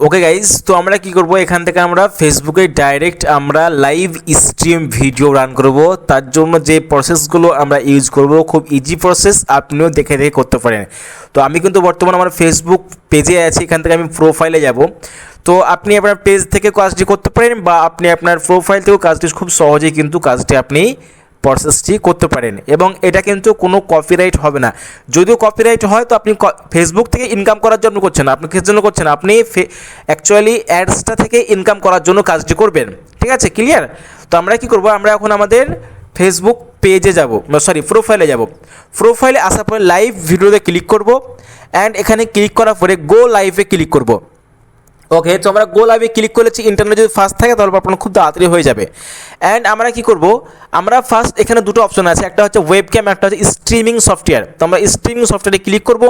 Okay guys তো আমরা কি করব? এখান থেকে আমরা ফেসবুকে ডাইরেক্ট আমরা লাইভ স্ট্রিম ভিডিও রান করব। তার জন্য যে প্রসেসগুলো আমরা ইউজ করব, খুব ইজি প্রসেস আপনিও দেখে দেখে করতে পারেন। তো আমি কিন্তু বর্তমানে আমার ফেসবুক পেজে আছি, এখান থেকে আমি প্রোফাইলে যাব। তো আপনি আপনার পেজ থেকে কাজটি করতে পারেন বা আপনি আপনার প্রোফাইল থেকেও কাজটি খুব সহজেই কিন্তু কাজটি আপনি প্রসেসটি করতে পারেন এবং এটা কিন্তু কোনো কপিরাইট হবে না। যদিও কপিরাইট হয়, তো আপনি ফেসবুক থেকে ইনকাম করার জন্য করছেন আপনি কিসের জন্য করছেন? আপনি অ্যাকচুয়ালি অ্যাডসটা থেকে ইনকাম করার জন্য কাজটি করবেন। ঠিক আছে? ক্লিয়ার তো আমরা কি করব? আমরা এখন আমাদের ফেসবুক পেজে যাব। সরি প্রোফাইলে যাব। প্রোফাইলে আসার পরে লাইভ ভিডিওতে ক্লিক করব। অ্যান্ড এখানে ক্লিক করার পরে গো লাইভে ক্লিক করব। ওকে তো আমরা গো লাইভে ক্লিক করেছি ইন্টারনেট যদি ফাস্ট থাকে তাহলে আপনার খুব তাড়াতাড়ি হয়ে যাবে। অ্যান্ড আমরা কি করব? আমরা ফার্স্ট এখানে দুটো অপশন আছে, একটা হচ্ছে ওয়েব ক্যাম একটা হচ্ছে স্ট্রিমিং সফটওয়্যার তো আমরা স্ট্রিমিং সফটওয়্যারে ক্লিক করব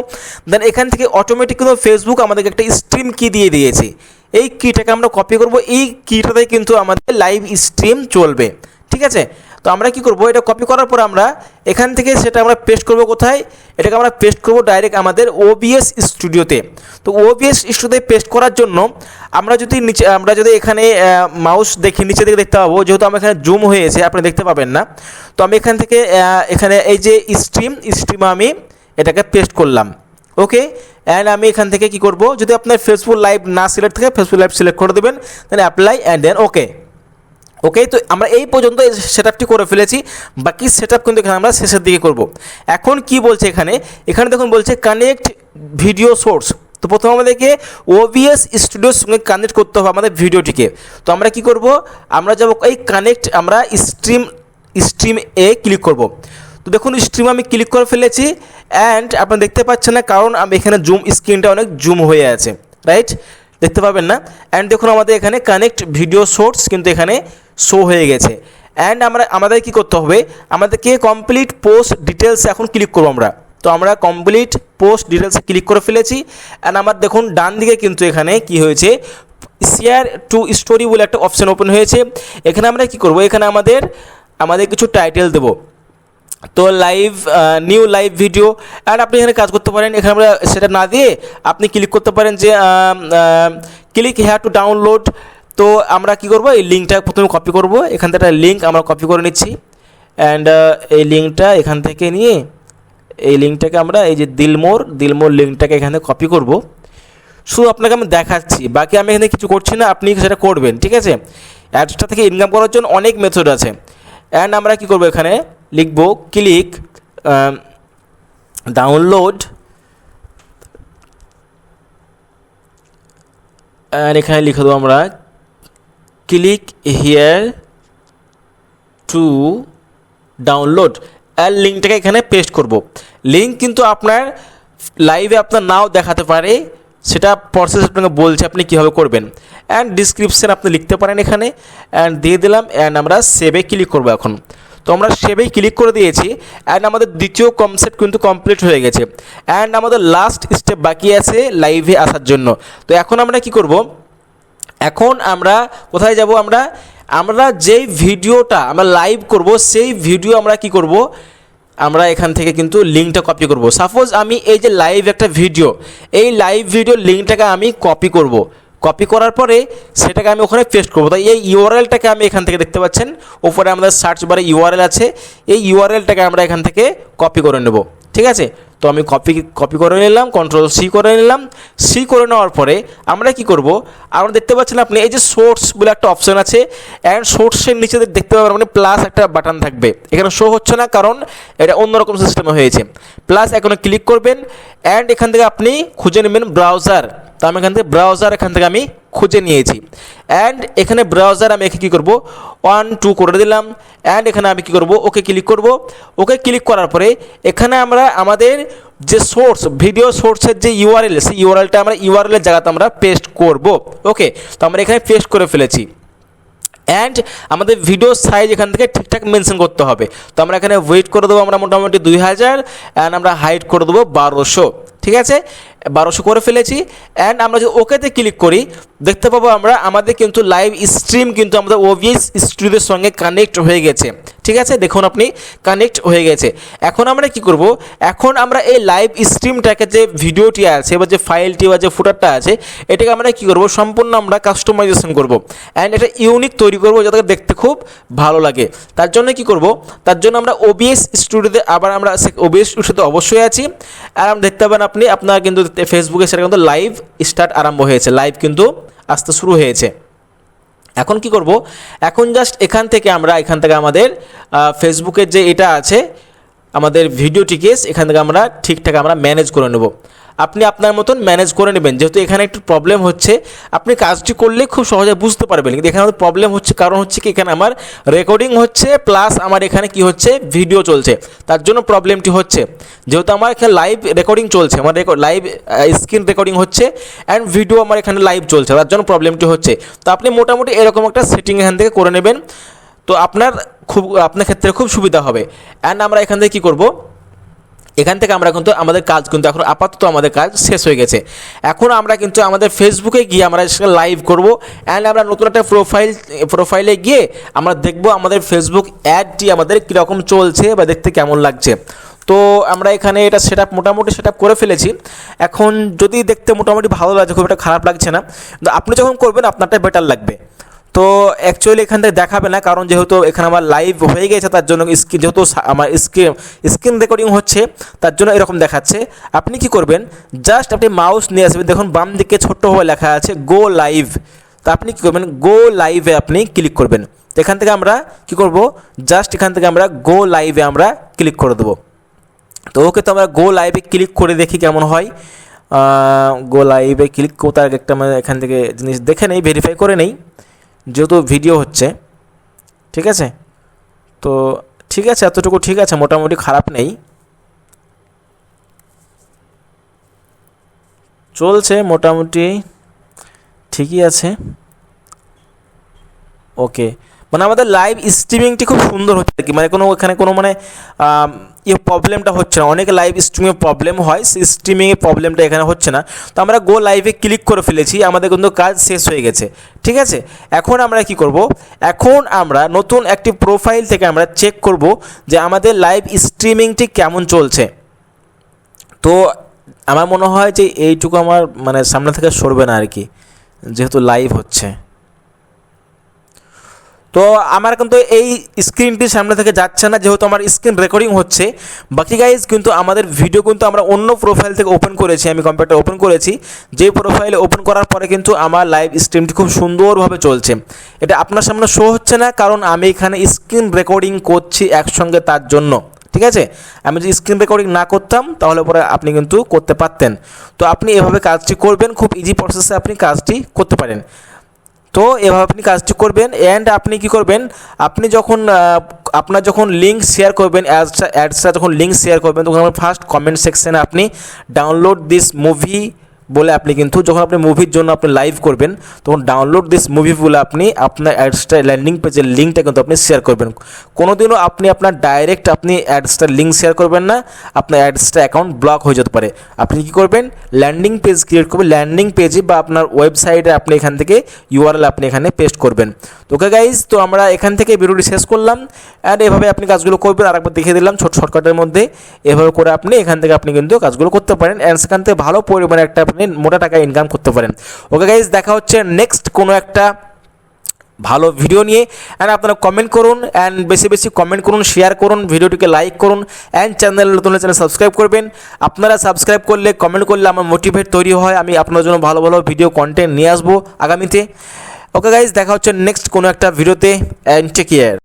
দেন এখান থেকে অটোমেটিক কিন্তু ফেসবুক আমাদেরকে একটা স্ট্রিম কি দিয়ে দিয়েছে। এই কিটাকে আমরা কপি করব, এই কিটাতে কিন্তু আমাদের লাইভ স্ট্রিম চলবে। ঠিক আছে? তো আমরা কি করব? এটা কপি করার পর আমরা এখান থেকে সেটা আমরা পেস্ট করব কোথায়? এটাকে আমরা পেস্ট করব ডাইরেক্ট আমাদের ওবিএস স্টুডিওতে তো। ওবিএস স্টুডিওতে পেস্ট করার জন্য আমরা যদি নিচে, আমরা যদি এখানে মাউস দেখি নিচে দিকে দেখতে পাবো, যেহেতু আমার এখানে জুম হয়েছে, আপনি দেখতে পাবেন না। তো আমি এখান থেকে এখানে এই যে স্ট্রিম স্ট্রিমে আমি এটাকে পেস্ট করলাম। ওকে অ্যান্ড আমি এখান থেকে কি করব? যদি আপনার ফেসবুক লাইভ না সিলেক্ট থাকে ফেসবুক লাইভ সিলেক্ট করে দেবেন দেন অ্যাপ্লাই অ্যান্ড দেন ওকে ওকে তো আমরা এই পর্যন্ত সেট আপটি করে ফেলেছি। বাকি সেট কিন্তু এখানে আমরা শেষের দিকে করব। এখন কি বলছে এখানে? এখানে দেখুন বলছে কানেক্ট ভিডিও সোর্স তো প্রথমে আমাদেরকে ওবিএস স্টুডিওর সঙ্গে কানেক্ট করতে হবে আমাদের ভিডিওটিকে তো আমরা কি করব? আমরা যাব এই কানেক্ট আমরা স্ট্রিম স্ট্রিম এ ক্লিক করব। তো দেখুন স্ট্রিম আমি ক্লিক করে ফেলেছি অ্যান্ড আপনারা দেখতে পাচ্ছেন না, কারণ আমি এখানে জুম স্ক্রিনটা অনেক জুম হয়ে আছে রাইট দেখতে পাবেন না? অ্যান্ড দেখুন আমাদের এখানে কানেক্ট ভিডিও সোর্স কিন্তু এখানে শো হয়ে গেছে। অ্যান্ড আমরা, আমাদের কি করতে হবে? আমাদেরকে কমপ্লিট পোস্ট ডিটেলস এখন ক্লিক করব আমরা। তো আমরা কমপ্লিট পোস্ট ডিটেলসে ক্লিক করে ফেলেছি। অ্যান্ড আমার দেখুন, ডান দিকে কিন্তু এখানে কি হয়েছে? শেয়ার টু স্টোরি বলে একটা অপশন ওপেন হয়েছে। এখানে আমরা কি করব? এখানে আমাদের আমাদের কিছু টাইটেল দেবো। তো live new live video and আপনি এখানে কাজ করতে পারেন। এখানে আমরা সেটা না দিয়ে আপনি ক্লিক করতে পারেন যে ক্লিক হেয়ার টু ডাউনলোড তো আমরা কি করব? এই লিঙ্কটা প্রথমে কপি করব। এখান থেকে একটা লিঙ্ক আমরা কপি করে নিচ্ছি। অ্যান্ড এই লিঙ্কটা এখান থেকে নিয়ে এই লিঙ্কটাকে আমরা এই যে দিলমোর দিলমোর লিঙ্কটাকে এখানে কপি করব। শুধু আপনাকে আমি দেখাচ্ছি, বাকি আমি এখানে কিছু করছি না, আপনি সেটা করবেন, ঠিক আছে? অ্যাডসটা থেকে ইনকাম করার জন্য অনেক মেথড আছে। অ্যান্ড আমরা কি করব এখানে? লিখব ক্লিক ডাউনলোড অ্যান্ড এখানে লিখে দেবো আমরা ক্লিক হিয়ার টু ডাউনলোড আর লিঙ্কটাকে এখানে পেস্ট করব। লিঙ্ক কিন্তু আপনার লাইভে আপনার নাও দেখাতে পারে। সেটা প্রসেস আপনাকে বলছে আপনি কীভাবে করবেন। অ্যান্ড ডিসক্রিপশান আপনি লিখতে পারেন এখানে। অ্যান্ড দিয়ে দিলাম অ্যান্ড আমরা সেভে ক্লিক করব এখন। তো আমরা সেভেই ক্লিক করে দিয়েছি। অ্যান্ড আমাদের দ্বিতীয় কনসেপ্ট কিন্তু কমপ্লিট হয়ে গেছে। অ্যান্ড আমাদের লাস্ট স্টেপ বাকি আছে লাইভে আসার জন্য। তো এখন আমরা কি করব? এখন আমরা কোথায় যাব আমরা? আমরা যেই ভিডিওটা আমরা লাইভ করব, সেই ভিডিও আমরা কি করব? আমরা এখান থেকে কিন্তু লিঙ্কটা কপি করব। সাপোজ আমি এই যে লাইভ একটা ভিডিও এই লাইভ ভিডিও লিঙ্কটাকে আমি কপি করব। কপি করার পরে সেটাকে আমি ওখানে পেস্ট করব। তাই এই ইউআরএলটাকে আমি এখান থেকে দেখতে পাচ্ছেন। ওপরে আমাদের সার্চ বারে ইউআরএল আছে। এই ইউআরএলটাকে আমরা এখান থেকে কপি করে নেব। ঠিক আছে? তো আমি কপি কপি করে নিলাম কন্ট্রোল সি করে নিলাম। সি করে নেওয়ার পরে আমরা কি করব? আমরা দেখতে পাচ্ছেন আপনি এই যে সোর্স বলে একটা অপশন আছে অ্যান্ড সোর্সের নিচে দেখতে পাবেন মানে প্লাস একটা বাটন থাকবে। এখানে শো হচ্ছে না, কারণ এটা অন্যরকম সিস্টেমে হয়েছে। প্লাস এখানে ক্লিক করবেন অ্যান্ড এখান থেকে আপনি খুঁজে নেবেন ব্রাউজার তো আমি এখান থেকে ব্রাউজার এখান থেকে আমি খুঁজে নিয়েছি। অ্যান্ড এখানে ব্রাউজার আমি একে কী করব? ওয়ান টু করে দিলাম। অ্যান্ড এখানে আমি কী করব? ওকে ক্লিক করব। ওকে ক্লিক করার পরে এখানে আমরা আমাদের যে সোর্স ভিডিও সোর্সের যে ইউআরএল সেই ইউআরএলটা আমরা ইউআরএলের জায়গাতে আমরা পেস্ট করব। ওকে তো আমরা এখানে পেস্ট করে ফেলেছি। অ্যান্ড আমাদের ভিডিও সাইজ এখান থেকে ঠিকঠাক মেনশন করতে হবে। তো আমরা এখানে ওয়েট করে দেবো আমরা মোটামুটি দুই হাজার। অ্যান্ড আমরা হাইট করে দেবো বারোশো। ঠিক আছে? বারোশো করে ফেলেছি অ্যান্ড আমরা যদি ওকেতে ক্লিক করি, দেখতে পাবো আমরা আমাদের কিন্তু লাইভ স্ট্রিম কিন্তু আমাদের ওবিএস স্টুডিওর সঙ্গে কানেক্ট হয়ে গেছে। ঠিক আছে? দেখুন আপনি কানেক্ট হয়ে গেছে। এখন আমরা কি করব? এখন আমরা এই লাইভ স্ট্রিমটাকে যে ভিডিওটি আছে বা যে ফাইলটি বা যে ফুটারটা আছে, এটাকে আমরা কি করব? সম্পূর্ণ আমরা কাস্টমাইজেশন করব। অ্যান্ড এটা ইউনিক তৈরি করব যাতে দেখতে খুব ভালো লাগে। তার জন্য কি করব? তার জন্য আমরা ওবিএস স্টুডিওতে আবার আমরা ওবিএস স্টুডিওতে অবশ্যই আছি। আর আমরা দেখতে পাবেন আপনি, আপনার কিন্তু ফেসবুকে সেটা কিন্তু লাইভ স্টার্ট আরম্ভ হয়েছে। লাইভ কিন্তু আসতে শুরু হয়েছে। এখন কি করব? এখন জাস্ট এখান থেকে আমরা, এখান থেকে আমাদের ফেসবুকের যে এটা আছে, আমাদের ভিডিওটিকে এখান থেকে আমরা ঠিকঠাক আমরা ম্যানেজ করে নেব। আপনি আপনার মতন ম্যানেজ করে নেবেন। যেহেতু এখানে একটু প্রবলেম হচ্ছে, আপনি কাজটি করলে খুব সহজে বুঝতে পারবেন। কিন্তু এখানে প্রবলেম হচ্ছে, কারণ হচ্ছে কি, এখানে আমার রেকর্ডিং হচ্ছে প্লাস আমার এখানে কি হচ্ছে ভিডিও চলছে। তার জন্য প্রবলেমটি হচ্ছে। যেহেতু আমার এখানে লাইভ রেকর্ডিং চলছে, আমার লাইভ স্ক্রিন রেকর্ডিং হচ্ছে অ্যান্ড ভিডিও আমার এখানে লাইভ চলছে, তার জন্য প্রবলেমটি হচ্ছে। তো আপনি মোটামুটি এরকম একটা সেটিং এখান থেকে করে নেবেন। তো আপনার খুব, আপনার ক্ষেত্রে খুব সুবিধা হবে। অ্যান্ড আমরা এখান থেকে কী করব? এখান থেকে আমরা কিন্তু আমাদের কাজ কিন্তু এখন আপাতত আমাদের কাজ শেষ হয়ে গেছে। এখন আমরা কিন্তু আমাদের ফেসবুকে গিয়ে আমরা লাইভ করব। অ্যান্ড আমরা নতুন একটা প্রোফাইল প্রোফাইলে গিয়ে আমরা দেখব আমাদের ফেসবুক অ্যাডটি আমাদের কীরকম চলছে বা দেখতে কেমন লাগছে। তো আমরা এখানে এটা সেট মোটামুটি সেট করে ফেলেছি। এখন যদি দেখতে মোটামুটি ভালো লাগছে খুব একটা খারাপ লাগছে না। আপনি যখন করবেন আপনারটা বেটার লাগবে। তো অ্যাকচুয়ালি এখান থেকে দেখাবে না, কারণ যেহেতু এখানে আমার লাইভ হয়ে গেছে, তার জন্য স্ক্রিন যেহেতু আমার স্ক্রিন স্ক্রিন রেকর্ডিং হচ্ছে, তার জন্য এরকম দেখাচ্ছে। আপনি কি করবেন? জাস্ট আপনি মাউস নিয়ে আসবেন, দেখুন বাম দিকে ছোট্টভাবে লেখা আছে গো লাইভ তো আপনি কী করবেন? গো লাইভে আপনি ক্লিক করবেন। এখান থেকে আমরা কি করব? জাস্ট এখান থেকে আমরা গো লাইভে আমরা ক্লিক করে দেবো। তো ওকে তো আমরা গো লাইভে ক্লিক করে দেখি কেমন হয়। গো লাইভে ক্লিক কোথাও একটা মানে এখান থেকে জিনিস দেখে নেই ভেরিফাই করে নেই। যেহেতু ভিডিও হচ্ছে, ঠিক আছে? তো ঠিক আছে, এতটুকু ঠিক আছে, মোটামুটি খারাপ নেই। চলছে মোটামুটি ঠিকই আছে। ওকে মানে আমাদের লাইভ স্ট্রিমিংটি খুব সুন্দর হচ্ছে আর কি। মানে কোনো এখানে কোনো মানে ইয়ে প্রবলেমটা হচ্ছে না। অনেক লাইভ স্ট্রিমে প্রবলেম হয় স্ট্রিমিংয়ে প্রবলেমটা এখানে হচ্ছে না। তো আমরা গো লাইভে ক্লিক করে ফেলেছি, আমাদের কিন্তু কাজ শেষ হয়ে গেছে। ঠিক আছে? এখন আমরা কি করব? এখন আমরা নতুন একটি প্রোফাইল থেকে আমরা চেক করব যে আমাদের লাইভ স্ট্রিমিংটি কেমন চলছে। তো আমার মনে হয় যে এইটুকু আমার মানে সামনে থেকে সরবে না আর কি, যেহেতু লাইভ হচ্ছে। তো আমার কিন্তু এই স্ক্রিনটি সামনে থেকে যাচ্ছে না, যেহেতু আমার স্ক্রিন রেকর্ডিং হচ্ছে। বাকি গাইজ কিন্তু আমাদের ভিডিও কিন্তু আমরা অন্য প্রোফাইল থেকে ওপেন করেছি, আমি কম্পিউটার ওপেন করেছি। যে প্রোফাইলে ওপেন করার পরে কিন্তু আমার লাইভ স্ট্রিমটি খুব সুন্দরভাবে চলছে। এটা আপনার সামনে শো হচ্ছে না, কারণ আমি এখানে স্ক্রিন রেকর্ডিং করছি একসঙ্গে তার জন্য, ঠিক আছে? আমি যদি স্ক্রিন রেকর্ডিং না করতাম, তাহলে পরে আপনি কিন্তু করতে পারতেন। তো আপনি এভাবে কাজটি করবেন, খুব ইজি প্রসেসে আপনি কাজটি করতে পারেন। তো এভাবে আপনি কাজটি করবেন অ্যান্ড আপনি কি করবেন? আপনি যখন আপনার যখন লিঙ্ক শেয়ার করবেন অ্যাডসটা অ্যাডসটা যখন লিঙ্ক শেয়ার করবেন, তখন ফার্স্ট কমেন্ট সেকশানে আপনি ডাউনলোড দিস মুভি বলে আপনি কিন্তু যখন আপনি মুভির জন্য আপনি লাইভ করবেন, তখন ডাউনলোড দিস মুভি বলে আপনি আপনার অ্যাডসটা ল্যান্ডিং পেজের লিঙ্কটা কিন্তু আপনি শেয়ার করবেন। কোনো দিনও আপনি আপনার ডাইরেক্ট আপনি অ্যাডসটার লিঙ্ক শেয়ার করবেন না, আপনার অ্যাডসটা অ্যাকাউন্ট ব্লক হয়ে যেতে পারে। আপনি কী করবেন? ল্যান্ডিং পেজ ক্রিয়েট করবেন। ল্যান্ডিং পেজে বা আপনার ওয়েবসাইটে আপনি এখান থেকে ইউআরএল আপনি এখানে পেস্ট করবেন। তো ওকে গাইজ তো আমরা এখান থেকে ভিডিওটি শেষ করলাম। অ্যান্ড এভাবে আপনি কাজগুলো করবেন। আর একবার দেখিয়ে দিলাম ছোট শর্টকাটের মধ্যে। এভাবে করে আপনি এখান থেকে আপনি কিন্তু কাজগুলো করতে পারেন। অ্যান্ড সেখান থেকে ভালো পরিমাণে একটা আপনি মোটা টাকা ইনকাম করতে পারেন। ওকে গাইজ দেখা হচ্ছে নেক্সট কোনো একটা ভালো ভিডিও নিয়ে। অ্যান্ড আপনারা কমেন্ট করুন অ্যান্ড বেশি বেশি কমেন্ট করুন শেয়ার করুন ভিডিওটিকে লাইক করুন অ্যান্ড চ্যানেল নতুন চ্যানেল সাবস্ক্রাইব করবেন। আপনারা সাবস্ক্রাইব করলে কমেন্ট করলে আমার মোটিভেট তৈরি হয়, আমি আপনার জন্য ভালো ভালো ভিডিও কন্টেন্ট নিয়ে আসব আগামীতে। ওকে গাইজ দেখা হচ্ছে নেক্সট কোনো একটা ভিডিওতে অ্যান্ড টেক কেয়ার